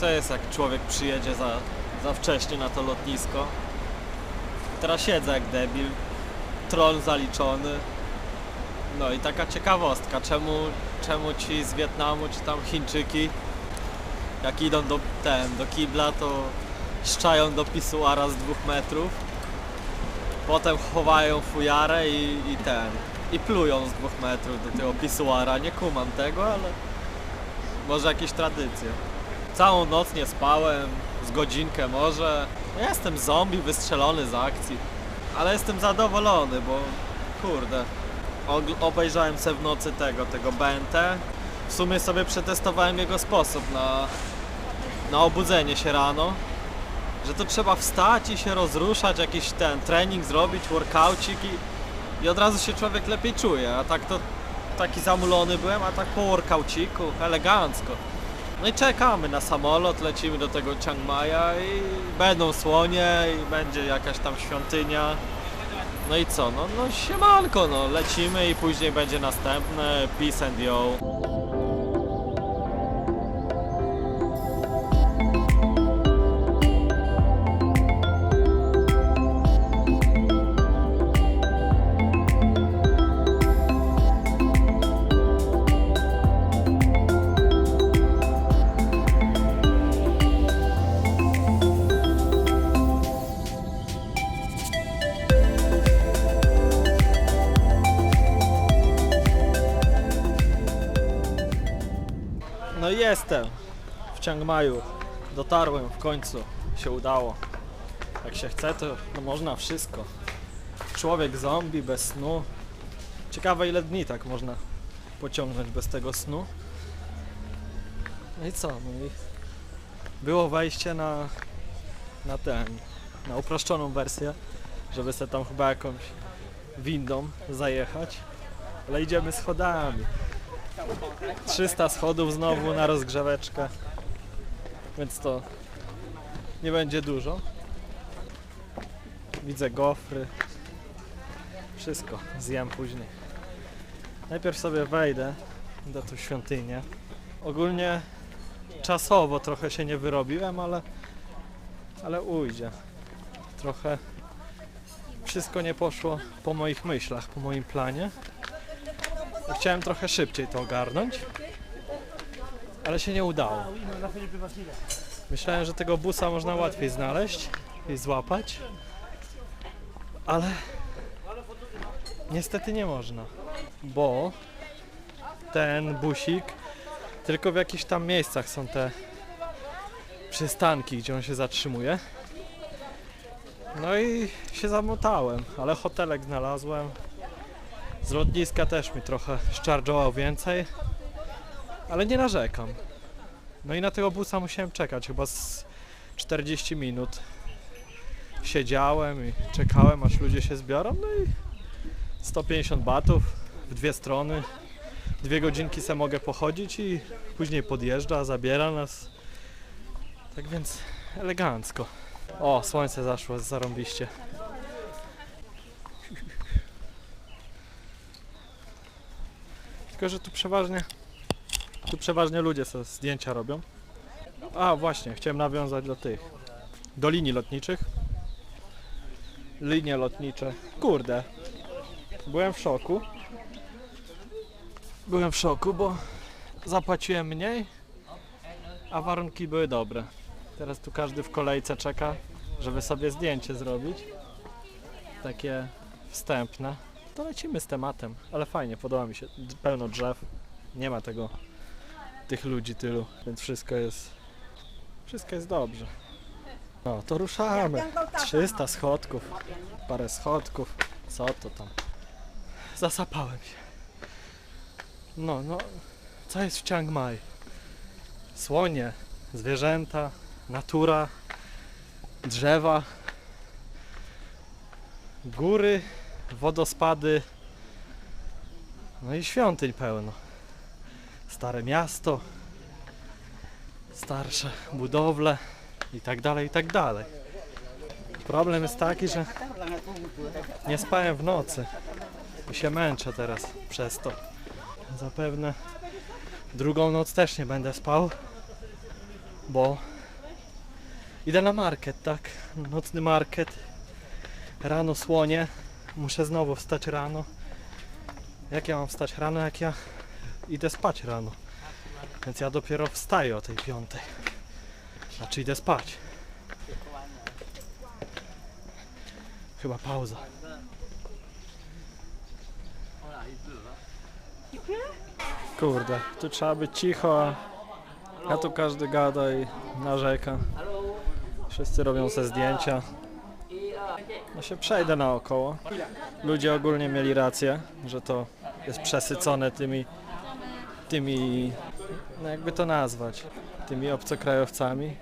to jest, jak człowiek przyjedzie za, za wcześnie na to lotnisko. Teraz siedzę jak debil, tron zaliczony. No i taka ciekawostka, czemu, czemu ci z Wietnamu czy tam Chińczyki, jak idą do, ten, do kibla, to szczają do pisuara z dwóch metrów, potem chowają fujarę i, i ten, i plują z dwóch metrów do tego pisuara. Nie kumam tego, ale może jakieś tradycje. Całą noc nie spałem, z godzinkę może. Ja jestem zombie wystrzelony z akcji, ale jestem zadowolony, bo kurde, obejrzałem se w nocy tego, tego BNT. W sumie sobie przetestowałem jego sposób na, na obudzenie się rano. Że to trzeba wstać i się rozruszać, jakiś ten trening zrobić, workoucik i, i od razu się człowiek lepiej czuje. A tak to taki zamulony byłem, a tak po workouciku, elegancko. No i czekamy na samolot, lecimy do tego Chiang Maia i będą słonie i będzie jakaś tam świątynia. No i co, no, no siemanko, no lecimy i później będzie następne Peace and Yo. Jestem w Chiang Maju. Dotarłem w końcu. Się udało. Jak się chce, to no można wszystko. Człowiek zombie bez snu. Ciekawe ile dni tak można pociągnąć bez tego snu. No i co? No i było wejście na, na ten, na uproszczoną wersję, żeby sobie tam chyba jakąś windą zajechać. Ale idziemy schodami. 300 schodów znowu na rozgrzeweczkę. Więc to nie będzie dużo. Widzę gofry. Wszystko zjem później. Najpierw sobie wejdę do tą świątynię. Ogólnie czasowo trochę się nie wyrobiłem, ale ale ujdzie. Trochę wszystko nie poszło po moich myślach, po moim planie. Chciałem trochę szybciej to ogarnąć, ale się nie udało. Myślałem, że tego busa można łatwiej znaleźć i złapać, ale niestety nie można, bo ten busik tylko w jakichś tam miejscach są te przystanki, gdzie on się zatrzymuje. No i się zamotałem, ale hotelek znalazłem. Z lotniska też mi trochę szczarżował więcej, ale nie narzekam. No i na tego busa musiałem czekać chyba z 40 minut. Siedziałem i czekałem aż ludzie się zbiorą, no i 150 batów w dwie strony. Dwie godzinki se mogę pochodzić i później podjeżdża, zabiera nas. Tak więc elegancko. O, słońce zaszło, zarąbiście. Tylko, że tu przeważnie tu przeważnie ludzie sobie zdjęcia robią. A właśnie, chciałem nawiązać do tych do linii lotniczych. Linie lotnicze. Kurde. Byłem w szoku. Byłem w szoku, bo zapłaciłem mniej, a warunki były dobre. Teraz tu każdy w kolejce czeka, żeby sobie zdjęcie zrobić. Takie wstępne. To lecimy z tematem, ale fajnie, podoba mi się. Pełno drzew. Nie ma tego tych ludzi tylu, więc wszystko jest wszystko jest dobrze. No, to ruszamy. 300 schodków, parę schodków. Co to tam? Zasapałem się. No, no, co jest w Chiang Mai? Słonie, zwierzęta, natura, drzewa, góry, wodospady, no i świątyń pełno. Stare miasto, starsze budowle i tak dalej, i tak dalej. Problem jest taki, że nie spałem w nocy i się męczę teraz przez to. Zapewne drugą noc też nie będę spał, bo idę na market, tak? Nocny market. Rano słonie. Muszę znowu wstać rano. Jak ja mam wstać rano, jak ja idę spać rano? Więc ja dopiero wstaję o tej piątej. Znaczy idę spać. Chyba pauza. Kurde, tu trzeba być cicho, a a tu każdy gada i narzeka. Wszyscy robią se zdjęcia. No się przejdę naokoło. Ludzie ogólnie mieli rację, że to jest przesycone tymi, tymi, no jakby to nazwać, tymi obcokrajowcami.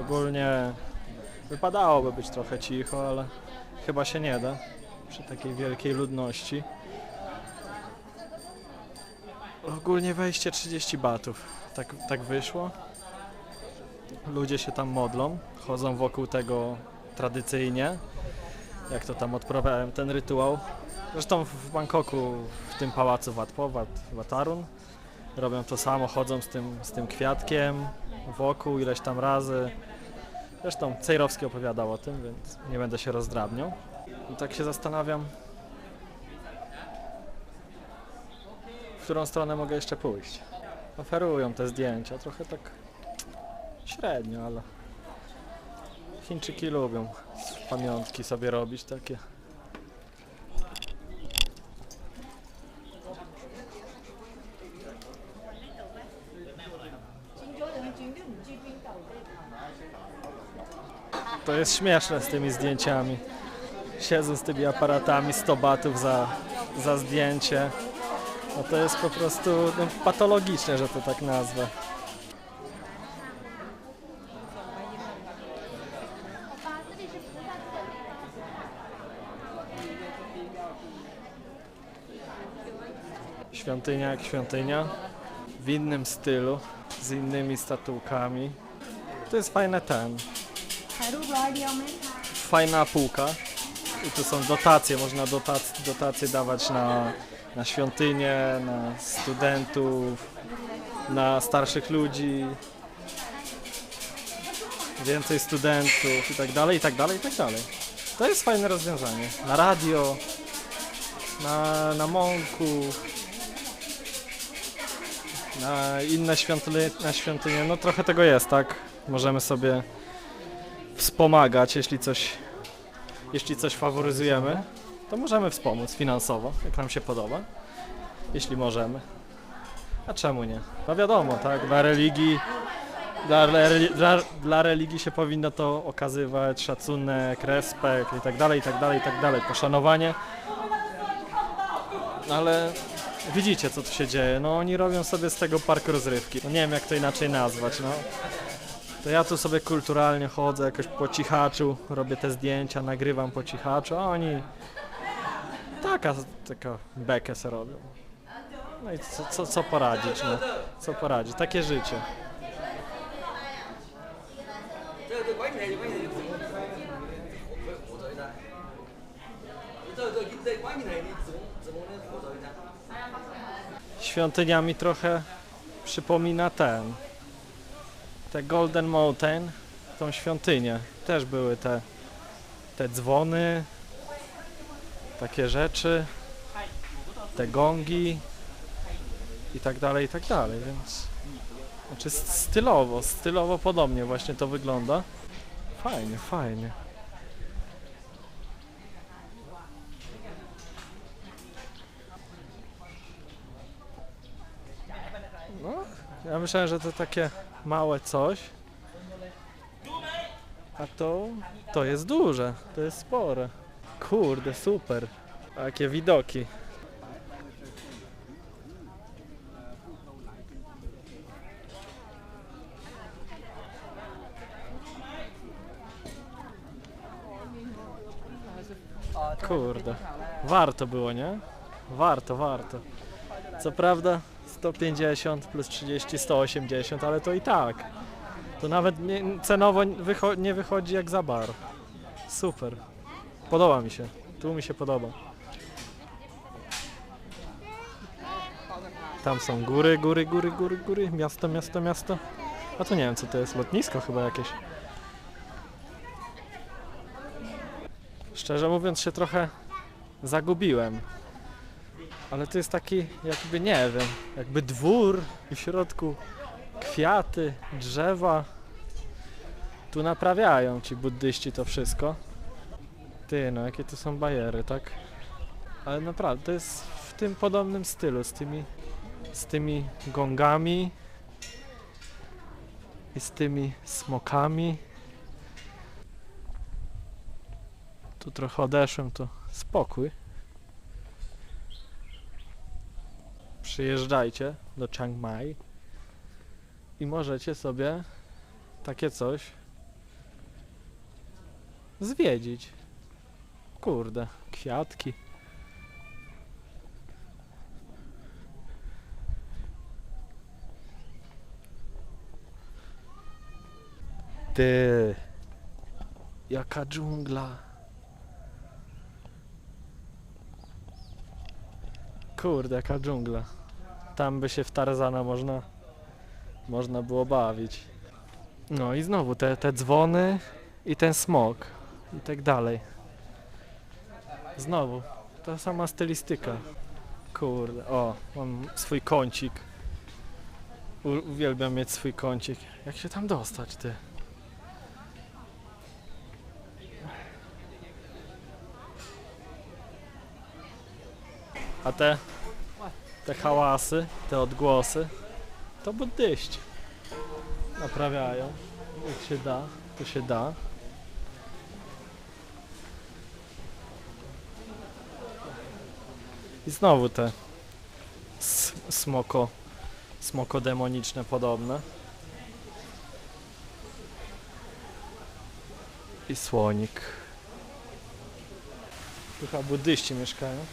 Ogólnie wypadałoby być trochę cicho, ale chyba się nie da przy takiej wielkiej ludności. Ogólnie wejście 30 batów. Tak, tak wyszło. Ludzie się tam modlą, chodzą wokół tego tradycyjnie. Jak to tam odprawiałem ten rytuał. Zresztą w Bangkoku, w tym pałacu Wat Po, Wat, Watarun, robią to samo, chodzą z tym, z tym kwiatkiem wokół ileś tam razy. Zresztą Cejrowski opowiadał o tym, więc nie będę się rozdrabniał. I tak się zastanawiam, w którą stronę mogę jeszcze pójść. Oferują te zdjęcia, trochę tak średnio, ale Chińczyki lubią pamiątki sobie robić takie. To jest śmieszne z tymi zdjęciami. Siedzą z tymi aparatami 100 batów za, za zdjęcie. No to jest po prostu no, patologiczne, że to tak nazwę. Świątynia jak świątynia, w innym stylu, z innymi statułkami. To jest fajne ten, fajna półka. I tu są dotacje, można dotac, dotacje dawać na, na świątynię, na studentów, na starszych ludzi, więcej studentów i tak dalej, i tak dalej, i tak dalej. To jest fajne rozwiązanie. Na radio, na, na mąku, inne świątynie, świątynie, no trochę tego jest, tak? Możemy sobie wspomagać, jeśli coś, jeśli coś faworyzujemy, to możemy wspomóc finansowo, jak nam się podoba, jeśli możemy. A czemu nie? No wiadomo, tak, dla religii, dla, dla, dla religii się powinno to okazywać szacunek, respekt i tak dalej, i tak dalej, i tak dalej, poszanowanie. Ale widzicie, co tu się dzieje. No oni robią sobie z tego park rozrywki. No nie wiem, jak to inaczej nazwać, no. To ja tu sobie kulturalnie chodzę jakoś po cichaczu, robię te zdjęcia, nagrywam po cichaczu, a oni taka, taka bekę se robią. No i co, co, co poradzić, no? Co poradzić? Takie życie. Świątynia mi trochę przypomina ten, te Golden Mountain, tą świątynię. Też były te, te dzwony, takie rzeczy, te gongi i tak dalej, i tak dalej, więc znaczy stylowo, stylowo podobnie właśnie to wygląda. Fajnie, fajnie. No, myślałem, że to takie małe coś. A to, to jest duże, to jest spore. Kurde, super. Jakie widoki. Kurde. Warto było, nie? Warto, warto. Co prawda 150 plus 30, 180, ale to i tak. To nawet nie, cenowo wycho- nie wychodzi jak za bar. Super. Podoba mi się. Tu mi się podoba. Tam są góry, góry, góry, góry, góry. Miasto, miasto, miasto. A to nie wiem co to jest, lotnisko chyba jakieś. Szczerze mówiąc się trochę zagubiłem. Ale to jest taki jakby nie wiem, jakby dwór i w środku kwiaty, drzewa. Tu naprawiają ci buddyści to wszystko. Ty no, jakie tu są bajery, tak? Ale naprawdę, to jest w tym podobnym stylu, z tymi, z tymi gongami i z tymi smokami. Tu trochę odeszłem, to spokój. Przyjeżdżajcie do Chiang Mai i możecie sobie takie coś zwiedzić. Kurde, kwiatki. Ty, jaka dżungla. Kurde, jaka dżungla. Tam by się w Tarzana można, można było bawić. No i znowu te, te dzwony i ten smok i tak dalej. Znowu, ta sama stylistyka. Kurde, o, mam swój kącik. U, uwielbiam mieć swój kącik. Jak się tam dostać, ty? A te, te hałasy, te odgłosy, to buddyści. Naprawiają. Jak się da, to się da. I znowu te smoko, smoko demoniczne podobne. I słonik. Tu chyba buddyści mieszkają.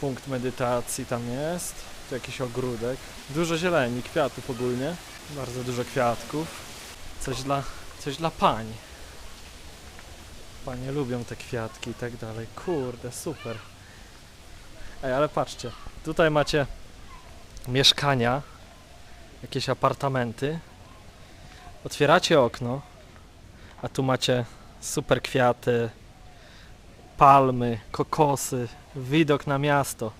Punkt medytacji tam jest. Tu jakiś ogródek. Dużo zieleni, kwiatów ogólnie. Bardzo dużo kwiatków. Coś dla, coś dla pań. Panie lubią te kwiatki i tak dalej. Kurde, super. Ej, ale patrzcie. Tutaj macie mieszkania, jakieś apartamenty. Otwieracie okno, a tu macie super kwiaty, palmy, kokosy, widok na miasto.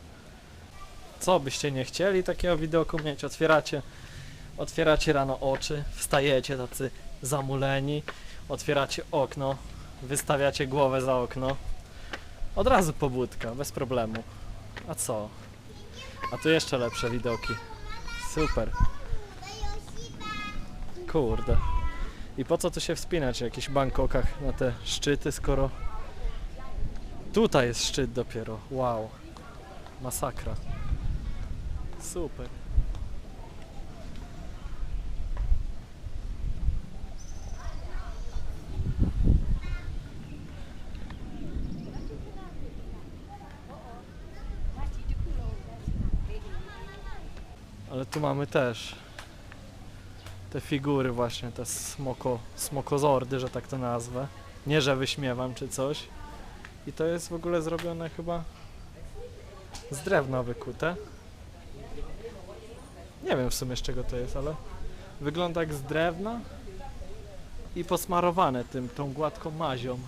Co byście nie chcieli takiego widoku mieć? Otwieracie, otwieracie rano oczy, wstajecie tacy zamuleni, otwieracie okno, wystawiacie głowę za okno. Od razu pobudka, bez problemu. A co? A tu jeszcze lepsze widoki. Super. Kurde. I po co tu się wspinać w jakichś Bangkokach na te szczyty, skoro tutaj jest szczyt dopiero. Wow. Masakra. Super. Ale tu mamy też te figury właśnie, te smoko, smokozordy, że tak to nazwę. Nie, że wyśmiewam czy coś. I to jest w ogóle zrobione chyba z drewna wykute. Nie wiem w sumie z czego to jest, ale wygląda jak z drewna i posmarowane tym, tą gładką mazią,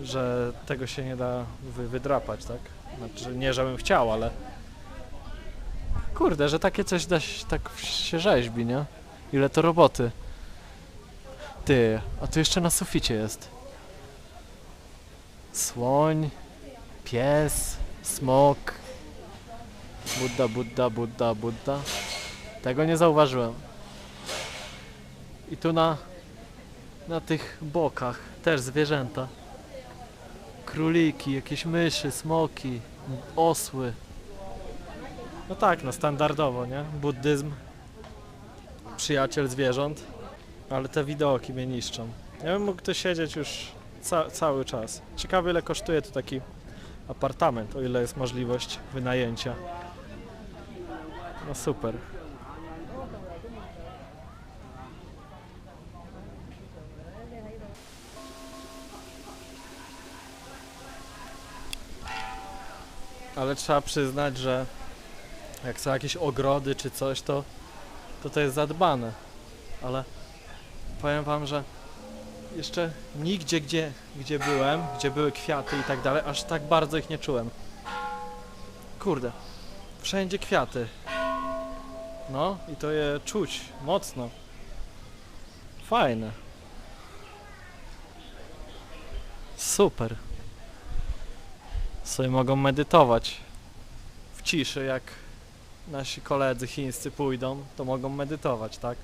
że tego się nie da wy, wydrapać, tak? Znaczy nie, żebym chciał, ale kurde, że takie coś da się, tak się rzeźbi, nie? Ile to roboty. Ty, a tu jeszcze na suficie jest. Słoń, pies, smok. Budda, Budda, Budda, Budda. Tego nie zauważyłem. I tu na, na tych bokach też zwierzęta. Króliki, jakieś myszy, smoki, osły. No tak, no standardowo, nie? Buddyzm. Przyjaciel zwierząt. Ale te widoki mnie niszczą. Ja bym mógł tu siedzieć już ca cały czas. Ciekawe ile kosztuje tu taki apartament, o ile jest możliwość wynajęcia. No super. Ale trzeba przyznać, że jak są jakieś ogrody czy coś, to to, to jest zadbane. ale powiem wam, że jeszcze nigdzie, gdzie, gdzie byłem, gdzie były kwiaty i tak dalej, aż tak bardzo ich nie czułem. Kurde, wszędzie kwiaty. No i to je czuć mocno. Fajne. Super. Sobie mogą medytować w ciszy, jak nasi koledzy chińscy pójdą, to mogą medytować, tak?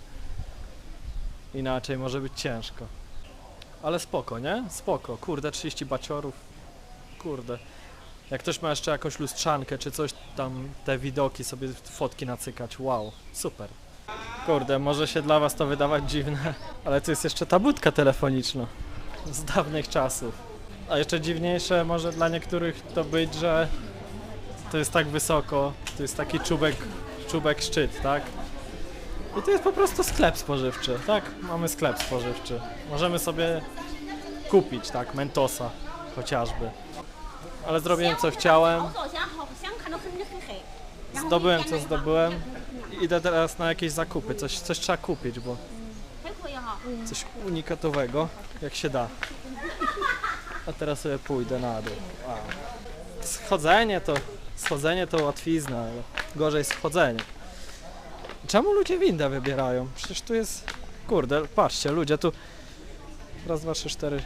Inaczej może być ciężko. Ale spoko, nie? Spoko. Kurde, 30 baciorów. Kurde. Jak ktoś ma jeszcze jakąś lustrzankę czy coś tam, te widoki sobie fotki nacykać, wow, super. Kurde, może się dla was to wydawać dziwne, ale tu jest jeszcze ta budka telefoniczna z dawnych czasów. A jeszcze dziwniejsze może dla niektórych to być, że to jest tak wysoko, to jest taki czubek, czubek szczyt, tak? I to jest po prostu sklep spożywczy, tak? Mamy sklep spożywczy. Możemy sobie kupić, tak, Mentosa chociażby ale zrobiłem co chciałem. Zdobyłem co zdobyłem. I idę teraz na jakieś zakupy. Coś, coś trzeba kupić, bo coś unikatowego, jak się da. A teraz sobie pójdę na dół. Wow. Schodzenie to, schodzenie to łatwizna, ale gorzej schodzenie. Czemu ludzie windę wybierają? Przecież tu jest... Kurde, patrzcie, ludzie tu... Raz, dwa, trzy, cztery,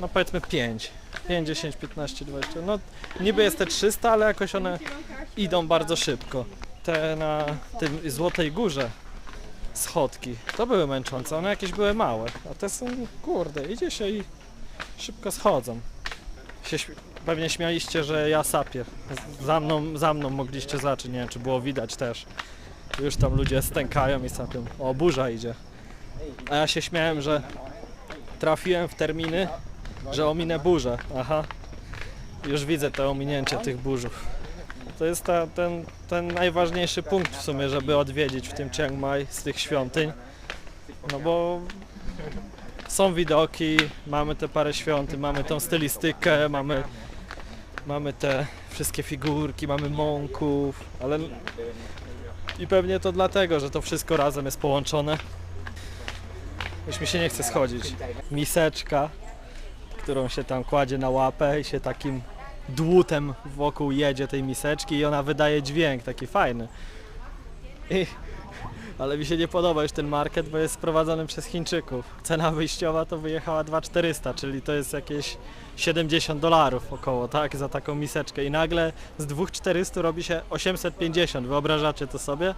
no powiedzmy pięć. 5, 10, 15, 20. No niby jest te 300, ale jakoś one idą bardzo szybko. Te na tym Złotej Górze schodki, to były męczące, one jakieś były małe, a te są, kurde, idzie się i szybko schodzą. Się śmi- pewnie śmialiście, że ja sapię. Za mną, za mną mogliście zacząć, nie wiem czy było widać też. Już tam ludzie stękają i sapią. O, burza idzie. A ja się śmiałem, że trafiłem w terminy, że ominę burzę. Aha. Już widzę to ominięcie tych burzów. To jest ta, ten, ten najważniejszy punkt w sumie, żeby odwiedzić w tym Chiang Mai z tych świątyń. No bo są widoki, mamy te parę świątyń, mamy tą stylistykę, mamy, mamy te wszystkie figurki, mamy mąków, ale i pewnie to dlatego, że to wszystko razem jest połączone. Już mi się nie chce schodzić. Miseczka, którą się tam kładzie na łapę i się takim dłutem wokół jedzie tej miseczki i ona wydaje dźwięk taki fajny. I, ale mi się nie podoba już ten market, bo jest sprowadzony przez Chińczyków. Cena wyjściowa to wyjechała 2400, czyli to jest jakieś 70 dolarów około, tak, za taką miseczkę. I nagle z 2400 robi się 850, wyobrażacie to sobie?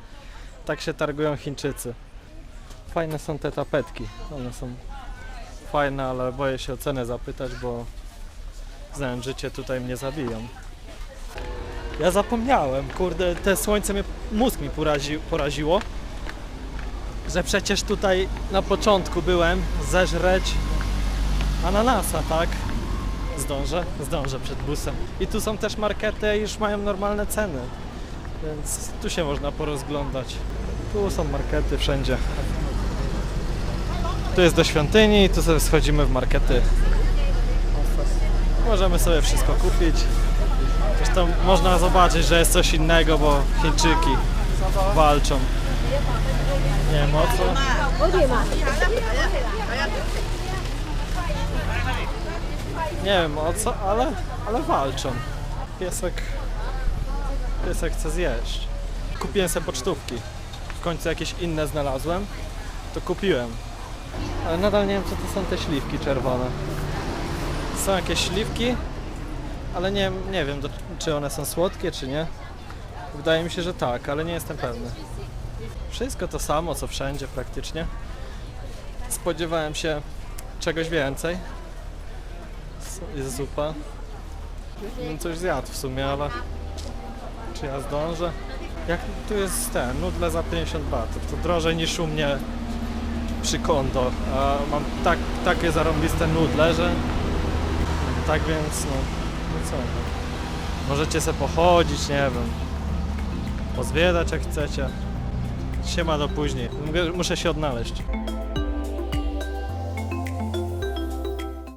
Tak się targują Chińczycy. Fajne są te tapetki, one są fajne, ale boję się o cenę zapytać, bo Znałem, życie tutaj mnie zabiją. Ja zapomniałem, kurde, te słońce mnie, mózg mi porazi, poraziło, że przecież tutaj na początku byłem zeżreć ananasa, tak? Zdążę? Zdążę przed busem. I tu są też markety już mają normalne ceny, więc tu się można porozglądać. Tu są markety wszędzie. Tu jest do świątyni i tu sobie schodzimy w markety Możemy sobie wszystko kupić. Zresztą można zobaczyć, że jest coś innego, bo Chińczyki walczą. Nie wiem o co. Nie wiem o co, ale, ale walczą. Piesek, piesek chce zjeść. Kupiłem sobie pocztówki. W końcu jakieś inne znalazłem, to kupiłem. Ale nadal nie wiem co to są te śliwki czerwone. Są jakieś śliwki, ale nie, nie wiem do, czy one są słodkie czy nie. Wydaje mi się, że tak, ale nie jestem pewny. Wszystko to samo, co wszędzie praktycznie. Spodziewałem się czegoś więcej. Jest zupa. Bym coś zjadł w sumie, ale czy ja zdążę? Jak tu jest ten, nudle za 50 batów, to drożej niż u mnie przy kondo, a mam tak, takie zarąbiste nudle, że tak więc no, no co no. Możecie sobie pochodzić, nie wiem. Pozwiedzać jak chcecie. Siema do później. Muszę się odnaleźć.